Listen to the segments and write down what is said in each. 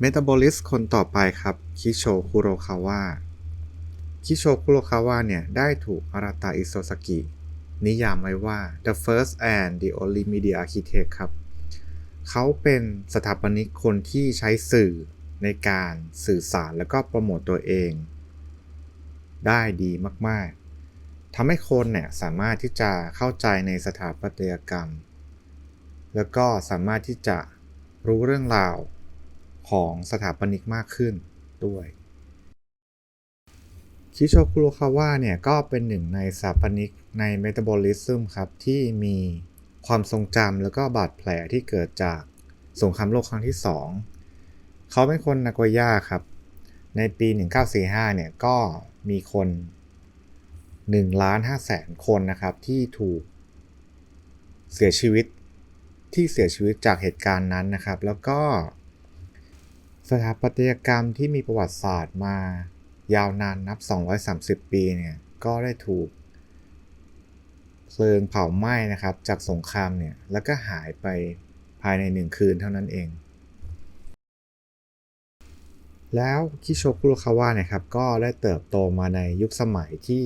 เมตาบอลิสคนต่อไปครับ คิโชคุโรคาวะ คิโชคุโรคาวะเนี่ย ได้ถูกอาราตาอิโซซากิ นิยามไว้ว่า the first and the only media architect ครับ เขาเป็นสถาปนิกคนที่ใช้สื่อในการสื่อสารแล้วก็โปรโมตตัวเอง ได้ดีมาก ๆ ทำให้คนเนี่ยสามารถที่จะเข้าใจในสถาปัตยกรรม แล้วก็สามารถที่จะรู้เรื่องราว ของสถาปนิกมากขึ้นด้วยคิโชคุโรคาวะเนี่ยก็เป็นหนึ่งในสถาปนิกในเมตาบอลิซึมครับที่มีความทรงจำแล้วก็บาดแผลที่เกิดจากสงครามโลกครั้งที่ 2 เขาเป็นคนนาโกย่าครับ ในปี 1945 เนี่ยก็มีคน1ล้าน5แสนคนนะครับที่ถูกเสียชีวิตที่เสียชีวิตจากเหตุการณ์นั้นนะครับ แล้วก็ สถาปัตยกรรมที่มีประวัติศาสตร์มายาวนานนับ 230 ปีเนี่ย ก็ได้ถูกเพลิงเผาไหม้นะครับ จากสงครามเนี่ย แล้วก็หายไปภายในหนึ่งคืนเท่านั้นเอง แล้วคิโชคุโรคาวะเนี่ยครับ ก็ได้เติบโตมาในยุคสมัยที่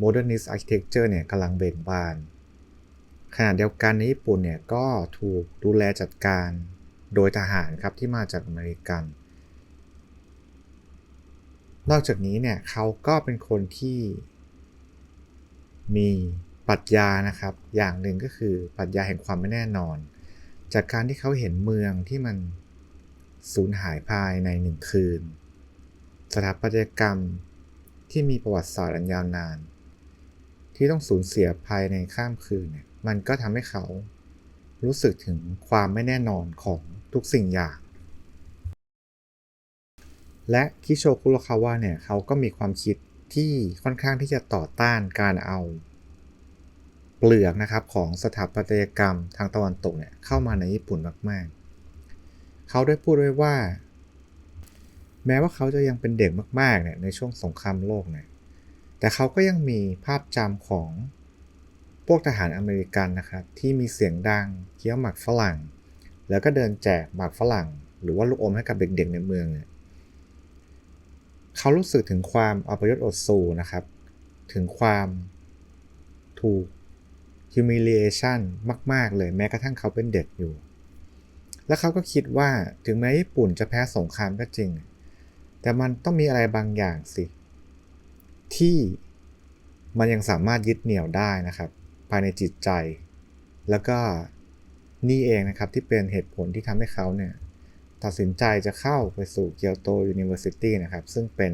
Modernist Architecture เนี่ยกำลังเบ่งบาน ขณะเดียวกันในญี่ปุ่นเนี่ย ก็ถูกดูแลจัดการ โดยทหารครับที่มาจากอเมริกัน นอกจากนี้เนี่ยเขาก็เป็นคนที่มีปรัชญานะครับ อย่างหนึ่งก็คือปรัชญาแห่งความไม่แน่นอน จากการที่เขาเห็นเมืองที่มันสูญหายภายในหนึ่งคืน สถาปัตยกรรมที่มีประวัติศาสตร์อันยาวนาน ที่ต้องสูญเสียภายในข้ามคืนเนี่ยมันก็ทำให้เขารู้สึกถึงความไม่แน่นอนของ ทุกสิ่งอย่าง และคิโชคุโรคาวะเนี่ยเขาก็มีความคิดที่ค่อนข้างที่จะต่อต้านการเอา เปลือกนะครับของสถาปัตยกรรมทางตะวันตกเนี่ยเข้ามาในญี่ปุ่นมากๆ เขาได้พูดไว้ว่า แม้ว่าเขาจะยังเป็นเด็กมากๆเนี่ยในช่วงสงครามโลกเนี่ยแต่เขาก็ยังมีภาพจำของพวกทหารอเมริกันนะครับ ที่มีเสียงดังเคี้ยวหมากฝรั่ง แล้วก็เดินแจกหมากฝรั่ง หรือว่าลูกอมให้กับเด็กๆในเมืองเนี่ยเขารู้สึกถึงความอัปยศอดสูนะครับ ถึงความถูก humiliation มาก ๆ เลยแม้กระทั่งเขาเป็นเด็กอยู่ แล้วเขาก็คิดว่าถึงแม้ญี่ปุ่นจะแพ้สงครามก็จริง แต่มันต้องมีอะไรบางอย่างสิ ที่มันยังสามารถยึดเหนี่ยวได้นะครับ ภายในจิตใจ แล้วก็ นี่เองนะครับที่เป็นเหตุผลที่ทำให้เขาเนี่ยตัดสินใจจะเข้าไปสู่เกียวโตยูนิเวอร์ซิตี้นะครับซึ่งเป็น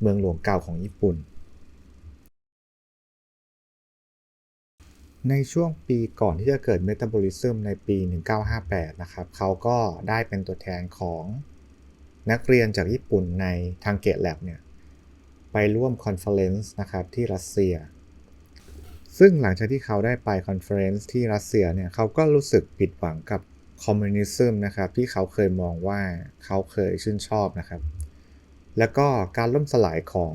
เมืองหลวงเก่าของญี่ปุ่น ในช่วงปีก่อนที่จะเกิดเมตาบอลิซึมในปี 1958 นะครับเขาก็ได้เป็นตัวแทนของนักเรียนจากญี่ปุ่นในทางเกตแลบเนี่ยไปร่วมคอนเฟอเรนซ์นะครับที่รัสเซีย ซึ่งหลังจากที่เขาได้ไปคอนเฟอเรนซ์ที่รัสเซียเนี่ยเขาก็รู้สึกผิดหวังกับคอมมิวนิสต์นะครับที่เขาเคยมองว่าเขาเคยชื่นชอบนะครับ แล้วก็การล่มสลายของ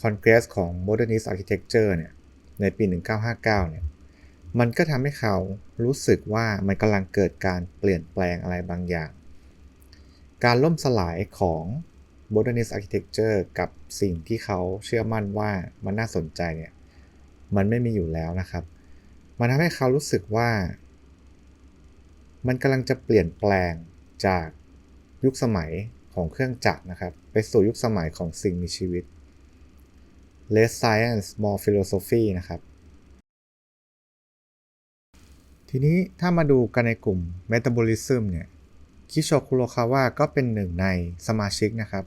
คอนเกรสของ Modernist Architecture เนี่ยในปี 1959 เนี่ยมันก็ทำให้เขารู้สึกว่ามันกำลังเกิดการเปลี่ยนแปลงอะไรบางอย่าง การล่มสลายของ Modernist Architecture กับสิ่งที่เขาเชื่อมั่นว่ามันน่าสนใจเนี่ย มันไม่มีอยู่แล้วนะครับ มันทำให้เขารู้สึกว่า มันกำลังจะเปลี่ยนแปลงจากยุคสมัยของเครื่องจักรนะครับ ไปสู่ยุคสมัยของสิ่งมีชีวิต less science more philosophy นะครับ ทีนี้ถ้ามาดูกันในกลุ่ม metabolism เนี่ยคิโชคุโรคาวะก็เป็นหนึ่งในสมาชิกนะครับ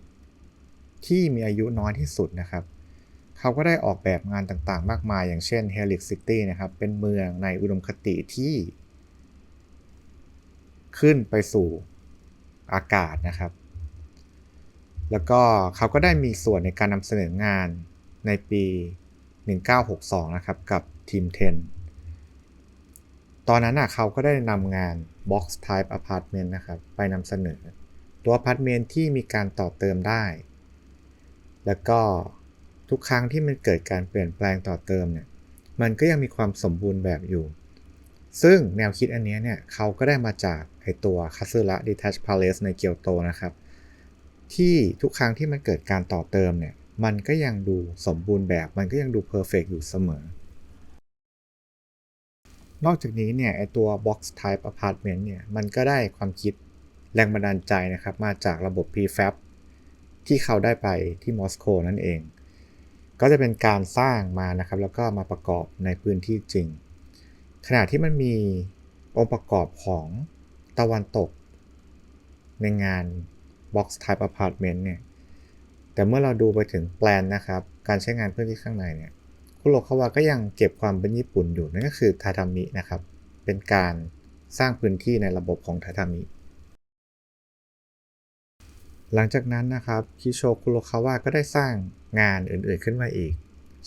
ที่มีอายุน้อยที่สุดนะครับ เขาก็ได้ออกแบบงานต่างๆ มากมาย อย่างเช่น Helix City นะครับ เป็นเมืองในอุดมคติที่ ขึ้นไปสู่อากาศนะครับ แล้วก็เขาก็ได้มีส่วนในการนำเสนองานในปี 1962 นะครับ กับทีม 10 ตอนนั้นนะเขาก็ได้นำงาน Box Type Apartment นะครับ ไปนำเสนอ ตัวอพาร์ตเมนต์ที่มีการต่อเติมได้ แล้วก็ ทุกครั้งที่มันเกิดการเปลี่ยนแปลงต่อเติมเนี่ยมันก็ยังมีความสมบูรณ์แบบอยู่ ซึ่งแนวคิดอันนี้เนี่ยเขาก็ได้มาจากไอตัวคาซึระ Detached Palace ในเกียวโตนะครับ ที่ทุกครั้งที่มันเกิดการต่อเติมเนี่ยมันก็ยังดูสมบูรณ์แบบ มันก็ยังดูเพอร์เฟกอยู่เสมอ นอกจากนี้เนี่ยไอตัว Box Type Apartment เนี่ยมันก็ได้ความคิดแรงบันดาลใจนะครับ มาจากระบบ prefab ที่เขาได้ไปที่มอสโกนั่นเอง ก็จะเป็นการสร้างมานะครับ แล้วก็มาประกอบในพื้นที่จริง ขณะที่มันมีองค์ประกอบของตะวันตก ในงาน Box Type Apartment เนี่ย แต่เมื่อเราดูไปถึงแปลนนะครับ การใช้งานพื้นที่ข้างในเนี่ย คุโรคาวะก็ยังเก็บความเป็นญี่ปุ่นอยู่ นั่นก็คือทาทามินะครับ เป็นการสร้างพื้นที่ในระบบของทาทามิ หลังจากนั้นนะครับ คิโชคุโรคาวะก็ได้สร้าง งานอื่นๆขึ้นมาอีก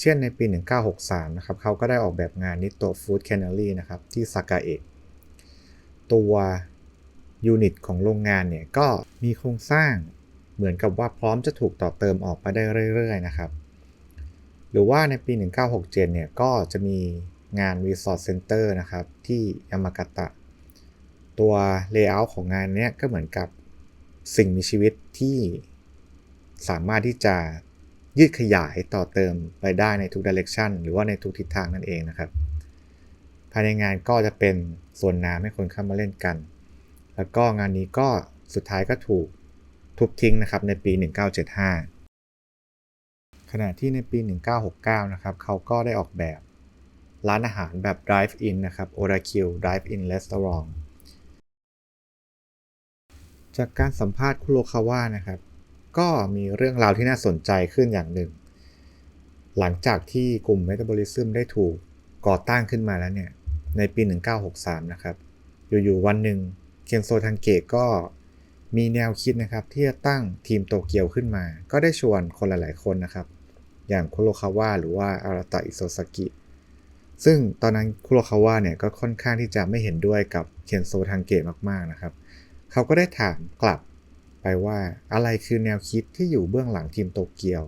เช่นในปี 1963 นะครับเขาก็ได้ออกแบบงานนิโตฟู้ดแคนเนอรี่นะครับที่ซากาเอะตัวยูนิตของโรงงานเนี่ยก็มีโครงสร้างเหมือนกับว่าพร้อมจะถูกต่อเติมออกไปได้เรื่อยๆนะครับ หรือว่าในปี 1967 เนี่ยก็จะมีงาน Resort Center นะครับที่ยามากาตะ ตัวเลเยอร์ของงานเนี้ยก็เหมือนกับสิ่งมีชีวิตที่สามารถที่จะ ยืดขยายต่อเติมไปได้ในทุกดิเรกชันหรือว่าในทุกทิศทางนั่นเองนะครับ ภายในงานก็จะเป็นส่วนน้ำให้คนเข้ามาเล่นกัน แล้วก็งานนี้ก็สุดท้ายก็ถูกทุบทิ้งนะครับในปี 1975 ขณะที่ในปี 1969 นะครับเขาก็ได้ออกแบบร้านอาหารแบบ Drive-In นะครับ Oracle Drive-In Restaurant จากการสัมภาษณ์คุโรคาวะนะครับ ก็มีเรื่องราวที่น่าสนใจขึ้นอย่างหนึ่ง หลังจากที่กลุ่ม Metabolism ได้ถูกก่อตั้งขึ้นมาแล้วเนี่ย ในปี 1963 นะครับ อยู่ๆวันหนึ่งเคนโซทังเกะก็มีแนวคิดนะครับ ที่จะตั้งทีมโตเกียวขึ้นมา ก็ได้ชวนคนหลาย ๆ คนนะครับ อย่างคุโรคาวะหรือว่าอาราตะอิโซซากิ ซึ่งตอนนั้นคุโรคาวะเนี่ยก็ค่อนข้างที่จะไม่เห็นด้วยกับเคนโซทังเกะมาก ๆ นะครับ เขาก็ได้ถามกลับ ไปว่าอะไรคือแนวคิดที่อยู่เบื้องหลังทีมโตเกียว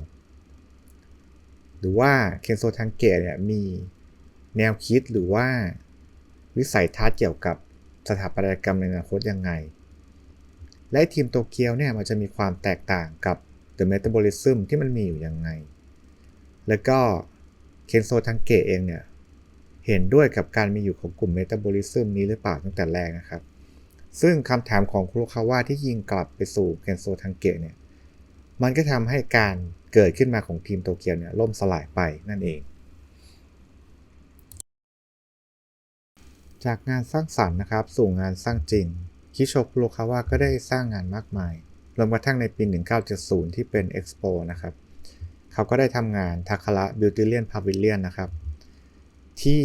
หรือว่าเคนโซทังเกะเนี่ยมีแนวคิดหรือว่าวิสัยทัศน์เกี่ยวกับสถาปัตยกรรมในอนาคตยังไง และทีมโตเกียวเนี่ยมันจะมีความแตกต่างกับ The Metabolism ที่มันมีอยู่ยังไง แล้วก็เคนโซทังเกะเองเนี่ยเห็นด้วยกับการมีอยู่ของกลุ่ม Metabolism นี้หรือเปล่าตั้งแต่แรกนะครับ ซึ่งคำถามของคุโรคาวะที่ยิงกลับไปสู่เคนโซทังเกะเนี่ย มันก็ทำให้การเกิดขึ้นมาของทีมโตเกียวเนี่ยล่มสลายไปนั่นเอง จากงานสร้างสรรค์นะครับ สู่งานสร้างจริง คิโชคุโรคาวะก็ได้สร้างงานมากมายรวมกระทั่งในปี 1970 ที่เป็น Expo นะครับ เขาก็ได้ทำงานทาคาระบิวติเลียนพาวิเลียนนะครับ ที่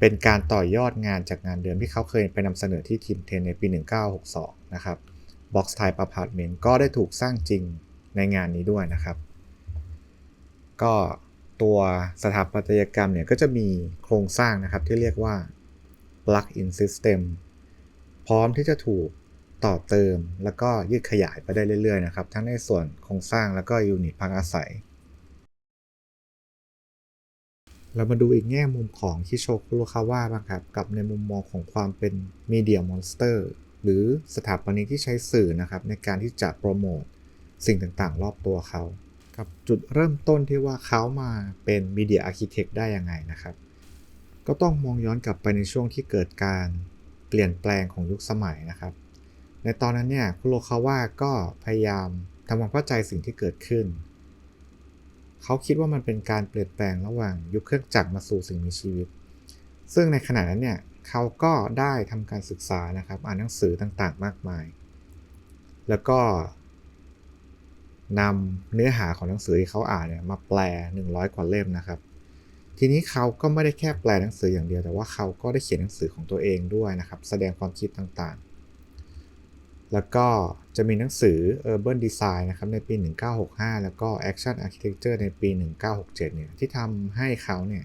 เป็นการต่อยอดงานจากงานเดิมที่เขาเคยไปนำเสนอที่ทีมเทนในปี 1962 นะครับ Box Type Apartment ก็ได้ถูกสร้างจริงในงานนี้ด้วยนะครับ ก็ตัวสถาปัตยกรรมเนี่ยก็จะมีโครงสร้างนะครับที่เรียกว่า Plug-in System พร้อมที่จะถูกต่อเติมแล้วก็ยืดขยายไปได้เรื่อยๆนะครับ ทั้งในส่วนโครงสร้างแล้วก็ยูนิตพักอาศัย เรามาดูอีกแง่มุมของคิโชคุโรคาวะบ้างครับ กับในมุมมองของความเป็นมีเดียมอนสเตอร์หรือสถาปนิกที่ใช้สื่อนะครับ ในการที่จะโปรโมทสิ่งต่างๆ รอบตัวเขากับจุดเริ่มต้นที่ว่าเขามาเป็นมีเดียอาร์เคเต็กได้ยังไงนะครับ ก็ต้องมองย้อนกลับไปในช่วงที่เกิดการเปลี่ยนแปลงของยุคสมัยนะครับ ในตอนนั้นเนี่ยคุโรคาวะก็พยายามทำความเข้าใจสิ่งที่เกิดขึ้น เขาคิดว่ามันเป็นการเปลี่ยนแปลงระหว่างยุคเครื่องจักรมาสู่สิ่งมีชีวิต ซึ่งในขณะนั้นเนี่ยเขาก็ได้ทำการศึกษานะครับ อ่านหนังสือต่างๆ มากมาย แล้วก็นำเนื้อหาของหนังสือที่เขาอ่านเนี่ยมาแปล 100 กว่าเล่มนะครับ ทีนี้เขาก็ไม่ได้แค่แปลหนังสืออย่างเดียว แต่ว่าเขาก็ได้เขียนหนังสือของตัวเองด้วยนะครับ แสดงความคิดต่าง แล้วก็จะมีหนังสือ Urban Design นะครับในปี 1965 แล้วก็ Action Architecture ในปี 1967 เนี่ยที่ทำให้เขาเนี่ย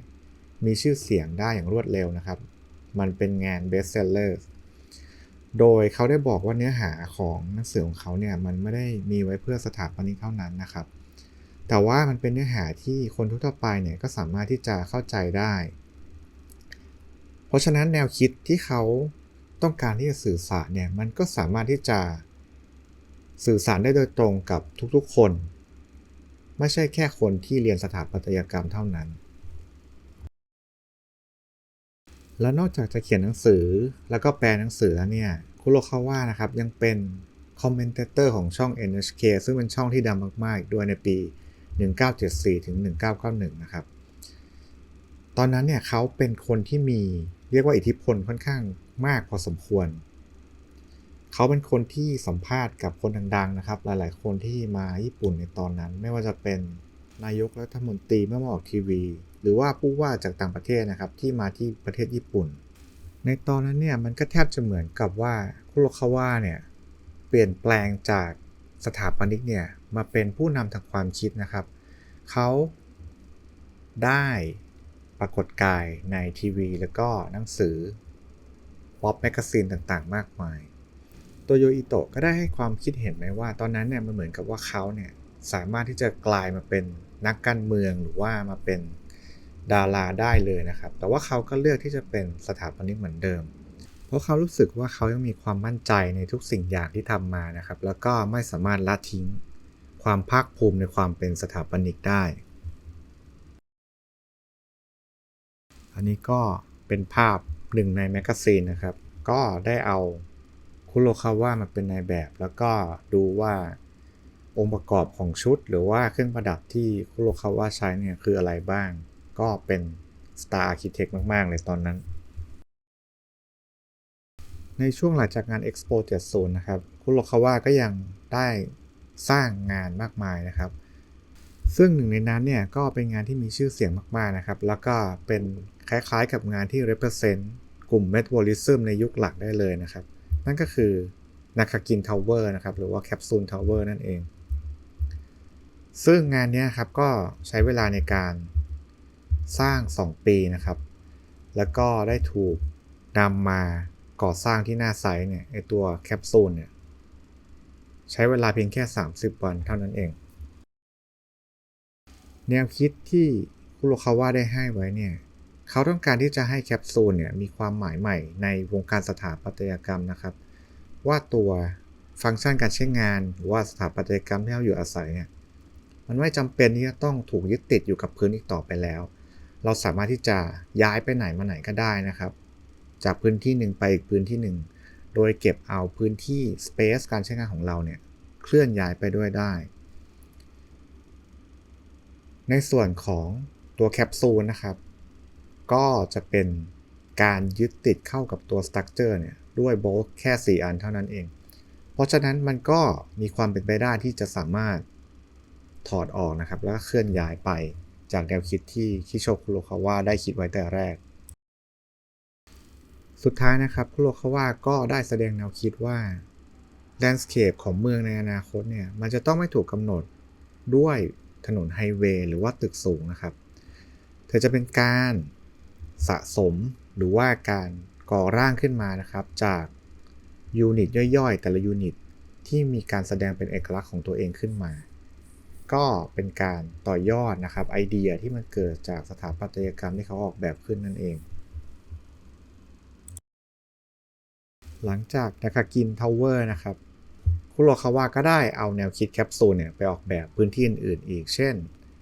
มีชื่อเสียงได้อย่างรวดเร็วนะครับ มันเป็นงาน Best Seller โดยเขาได้บอกว่าเนื้อหาของหนังสือของเขาเนี่ยมันไม่ได้มีไว้เพื่อสถาปนิกเท่านั้นนะครับ แต่ว่ามันเป็นเนื้อหาที่คนทั่วไปเนี่ยก็สามารถที่จะเข้าใจได้ เพราะฉะนั้นแนวคิดที่เขา ต้องการที่จะสื่อสารเนี่ยมันก็สามารถที่จะสื่อสารได้โดยตรงกับทุกๆคน ไม่ใช่แค่คนที่เรียนสถาปัตยกรรมเท่านั้น และนอกจากจะเขียนหนังสือแล้วก็แปลหนังสือแล้วเนี่ยคุโรคาวะนะครับยังเป็นคอมเมนเตเตอร์ของช่อง NHK ซึ่งเป็นช่องที่ดังมากๆอีกด้วยในปี 1974 ถึง 1991 นะครับ ตอนนั้นเนี่ยเขาเป็นคนที่มี เรียกว่าอิทธิพลค่อนข้างมากพอสมควร เขาเป็นคนที่สัมภาษณ์กับคนดังๆนะครับ หลายๆ คนที่มาญี่ปุ่นในตอนนั้น ไม่ว่าจะเป็นนายกรัฐมนตรีเมื่อมาออกทีวี หรือว่าผู้ว่าจากต่างประเทศนะครับที่มาที่ประเทศญี่ปุ่น ในตอนนั้นเนี่ยมันก็แทบจะเหมือนกับว่าคุโรคาวะเนี่ยเปลี่ยนแปลงจากสถาปนิกเนี่ยมาเป็นผู้นำทางความคิดนะครับ เขาได้ ปรากฏกายในทีวี แล้วก็หนังสือป๊อปแมกกาซีนต่างๆ มากมาย ตัวโยอิโตะก็ได้ให้ความคิดเห็นไหมว่า ตอนนั้นเนี่ยมันเหมือนกับว่าเขาเนี่ยสามารถที่จะกลายมาเป็นนักการเมืองหรือว่ามาเป็นดาราได้เลยนะครับ แต่ว่าเขาก็เลือกที่จะเป็นสถาปนิกเหมือนเดิม เพราะเขารู้สึกว่าเขายังมีความมั่นใจในทุกสิ่งอย่างที่ทำมานะครับ แล้วก็ไม่สามารถละทิ้ง ความภาคภูมิในความเป็นสถาปนิกได้ อันนี้ก็เป็นภาพหนึ่งในแมกกาซีนนะครับ ก็ได้เอาคุโรคาวะมาเป็นนายแบบ แล้วก็ดูว่าองค์ประกอบของชุด หรือว่าเครื่องประดับที่คุโรคาวะใช้เนี่ยคืออะไรบ้าง ก็เป็น Star Architect มาก ๆ เลยตอนนั้น ในช่วงหลังจากงาน Expo 70 นะครับ คุโรคาวะก็ยังได้สร้างงานมากมายนะครับ ซึ่งหนึ่งในนั้นเนี่ยก็เป็นงานที่มีชื่อเสียงมาก ๆ นะครับ แล้วก็เป็น คล้ายๆ กับงานที่ represent กลุ่ม metabolism ในยุคหลักได้เลยนะครับ นั่นก็คือนาคากินทาวเวอร์นะครับ หรือว่าแคปซูลทาวเวอร์นั่นเอง ซึ่งงานนี้ครับก็ใช้เวลาในการสร้าง 2 ปีนะครับ แล้วก็ได้ถูกนำมาก่อสร้างที่หน้าไซต์เนี่ยไอตัวแคปซูลเนี่ยใช้เวลาเพียงแค่ 30 วันเท่านั้นเอง แนวคิดที่คุโรคาวะได้ให้ไว้เนี่ย เขาต้องการที่จะให้แคปซูลเนี่ยมีความหมายใหม่ในวงการสถาปัตยกรรมนะครับ ว่าตัวฟังก์ชันการใช้งานหรือว่าสถาปัตยกรรมที่เราอยู่อาศัยเนี่ยมันไม่จำเป็นที่จะต้องถูกยึดติดอยู่กับพื้นอีกต่อไปแล้ว เราสามารถที่จะย้ายไปไหนมาไหนก็ได้นะครับ จากพื้นที่หนึ่งไปอีกพื้นที่หนึ่งโดยเก็บเอาพื้นที่ Space การใช้งานของเราเนี่ยเคลื่อนย้ายไปด้วยได้ ในส่วนของตัวแคปซูลนะครับ ก็จะเป็นการยึดติดเข้ากับตัวสตั๊กเจอร์เนี่ยด้วยโบลแค่ 4 อันเท่านั้นเอง เพราะฉะนั้นมันก็มีความเป็นไปได้ที่จะสามารถถอดออกนะครับ แล้วเคลื่อนย้ายไปจากแนวคิดที่คิโชคุโรคาวะได้คิดไว้แต่แรก สุดท้ายนะครับคุโรคาวะก็ได้แสดงแนวคิดว่าแลนด์สเคปของเมืองในอนาคตเนี่ยมันจะต้องไม่ถูกกำหนดด้วยถนนไฮเวย์หรือว่าตึกสูงนะครับเธอจะเป็นการ สะสมหรือว่าการก่อร่างขึ้นมานะครับ จากยูนิตย่อยๆ แต่ละยูนิตที่มีการแสดงเป็นเอกลักษณ์ของตัวเองขึ้นมา ก็เป็นการต่อยอดนะครับไอเดียที่มันเกิดจากสถาปัตยกรรมที่เขาออกแบบขึ้นนั่นเอง หลังจากนาคากินทาวเวอร์นะครับ คุโรคาวะก็ได้เอาแนวคิดแคปซูลเนี่ยไปออกแบบพื้นที่อื่นๆ อีก เช่น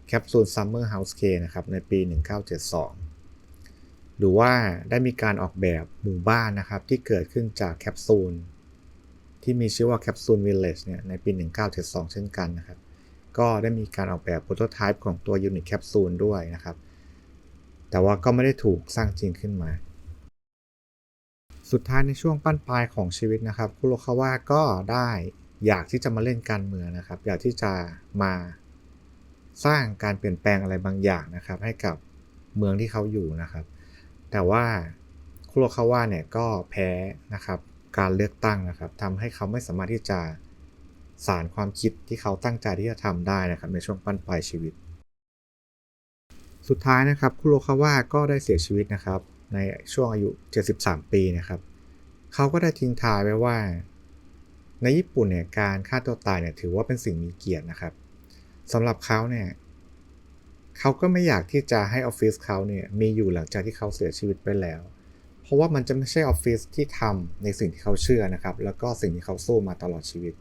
แคปซูลซัมเมอร์เฮาส์เคนะครับในปี 1972 หรือว่าได้มีการออกแบบหมู่บ้านนะครับ ที่เกิดขึ้นจากแคปซูลที่มีชื่อว่าแคปซูลวิลเลจเนี่ยในปี 1972 เช่นกันนะครับ ก็ได้มีการออกแบบโปรโตไทป์ของตัวยูนิตแคปซูลด้วยนะครับ แต่ว่าก็ไม่ได้ถูกสร้างจริงขึ้นมา สุดท้ายในช่วงปั้นปลายของชีวิตนะครับ คุโรคาวะก็ได้อยากที่จะมาเล่นการเมืองนะครับ อยากที่จะมาสร้างการเปลี่ยนแปลงอะไรบางอย่างนะครับ ให้กับเมืองที่เขาอยู่นะครับ แต่ว่าคุโรคาวะเนี่ยก็แพ้นะครับการเลือกตั้งนะครับทำให้เขาไม่สามารถที่จะสารความคิดที่เขาตั้งใจที่จะทำได้นะครับในช่วงปั้นปลายชีวิต สุดท้ายนะครับคุโรคาวะก็ได้เสียชีวิตนะครับในช่วงอายุ 73 ปีนะครับเขาก็ได้ทิ้งท้ายไว้ว่า ในญี่ปุ่นเนี่ยการฆ่าตัวตายเนี่ยถือว่าเป็นสิ่งมีเกียรตินะครับสำหรับเขาเนี่ย เขาก็ไม่อยากที่จะให้ออฟฟิศเขาเนี่ยมีอยู่หลังจากที่เขาเสียชีวิตไปแล้ว เพราะว่ามันจะไม่ใช่ออฟฟิศที่ทำในสิ่งที่เขาเชื่อนะครับ แล้วก็สิ่งที่เขาสู้มาตลอดชีวิต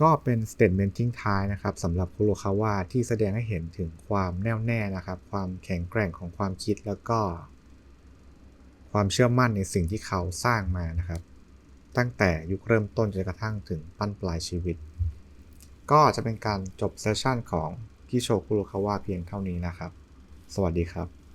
ก็เป็นสเต t เมนต์ทิ้งท้ายนะครับสำหรับคุโรคาวะที่แสดงให้เห็นถึงความแน่วแน่นะครับ ความแข็งแกร่งของความคิดแล้วก็ ความเชื่อมั่นในสิ่งที่เขาสร้างมานะครับ ตั้งแต่ยุคเริ่มต้นจนกระทั่งถึงปั้นปลายชีวิต ก็จะเป็นการจบเซสชั่นของ ที่โชกุโรคาวะเพียงเท่านี้นะครับ สวัสดีครับ